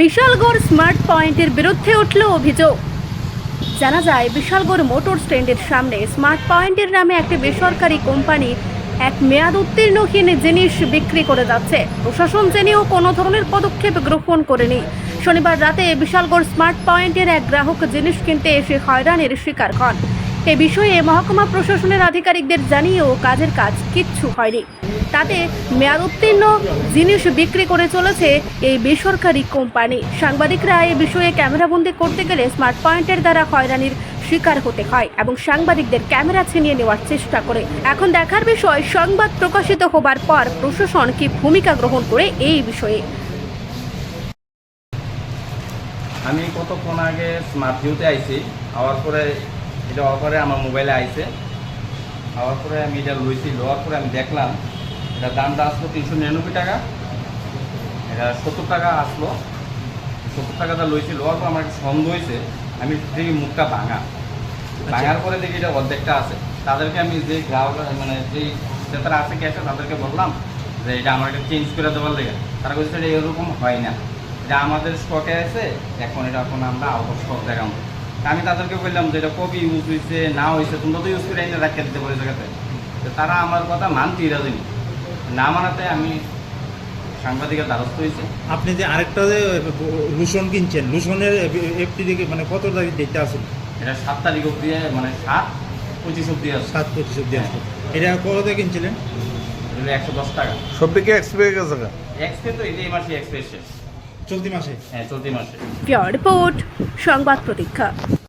Bishalgarh smart পয়েন্টের বিরুদ্ধে উঠল অভিযোগ। জানা যায়, বিশালগড় মোটর স্ট্যান্ডের সামনে স্মার্ট পয়েন্টের নামে একটি বেসরকারি কোম্পানি এক মেয়াদ উত্তীর্ণহীন জিনিস বিক্রি করে যাচ্ছে। প্রশাসন জেনেও কোনো ধরনের পদক্ষেপ গ্রহণ করেনি। শনিবার রাতে বিশালগড় স্মার্ট পয়েন্টের এক গ্রাহক জিনিস কিনতে এসে হয়রানির শিকার হন। এ বিষয়ে মহকুমা প্রশাসনের আধিকারিকদের জানিয়েও কাজের কাজ কিচ্ছু হয়নি। তাতে মেয়াদ উত্তীর্ণ, জিনিস বিক্রি করে চলেছে এই বেসরকারি কোম্পানি। সাংবাদিকরা এই বিষয়ে ক্যামেরাবন্দি করতে গেলে স্মার্ট পয়েন্টের দ্বারা হয়রানির শিকার হতে হয় এবং সাংবাদিকদের ক্যামেরা ছিনিয়ে নেওয়ার চেষ্টা করে। এখন দেখার বিষয়, সংবাদ প্রকাশিত হবার পর প্রশাসন কি ভূমিকা গ্রহণ করে এই বিষয়ে? আমি কতক্ষণ আগে স্মার্ট ভিউতে আইছি, আওয়ার পরে এটা হওয়ার পরে আমার মোবাইলে আইছে। আওয়ার পরে আমি এটা লইছি লওয়ার পরে আমি দেখলাম এটা দামটা আসলো তিনশো নিরানব্বই টাকা। এটা সত্তর টাকা আসলো। সত্তর টাকাটা লইছি লওয়ার পর আমার একটু সন্দেহ হয়েছে আমি দেখি মুখটা ভাঙা। ভাঙার পরে দেখি এটা অর্ধেকটা আছে। তাদেরকে আমি যে গ্রাহক মানে যেই ক্রেতারা আছে ক্যাশে তাদেরকে বললাম যে এটা আমার একটা চেঞ্জ করে দেওয়ার লেগে। তারা বলছে এটা এরকম হয় না। এটা আমাদের স্টকে আছে এখন এটা এখন আমরা আউট অফ স্টক দেখাবো। আমি তাদেরকে বললাম যে এটা কবি ইউজ হয়েছে না হয়েছে তোমরা তো ইউজ করে এনে রাখিয়ে দিতে পারে জায়গাতে। তো তারা আমার কথা মানতে রাজনী না মানাতে আমি সাংবাদিকের দ্বারস্থ হয়েছে আপনি যে আরেকটা যে লুসন কিনছেন লুসনের এফটি থেকে মানে কত তারিখ ডেটটা আছে? এটা সাত তারিখ অব্দি মানে সাত পঁচিশ অব্দি আছে। সাত পঁচিশ অব্দি আসবে এটা কত থেকে কিনছিলেন একশো দশ টাকা। সবটি কি এক্সপিরিয়ে গেছে গা? এক্সপ্রেস তো এই মাসে এক্সপ্রেস শেষ। চলতি মাসে। হ্যাঁ চলতি মাসে। পিওর রিপোর্ট সংবাদ প্রতীক্ষা।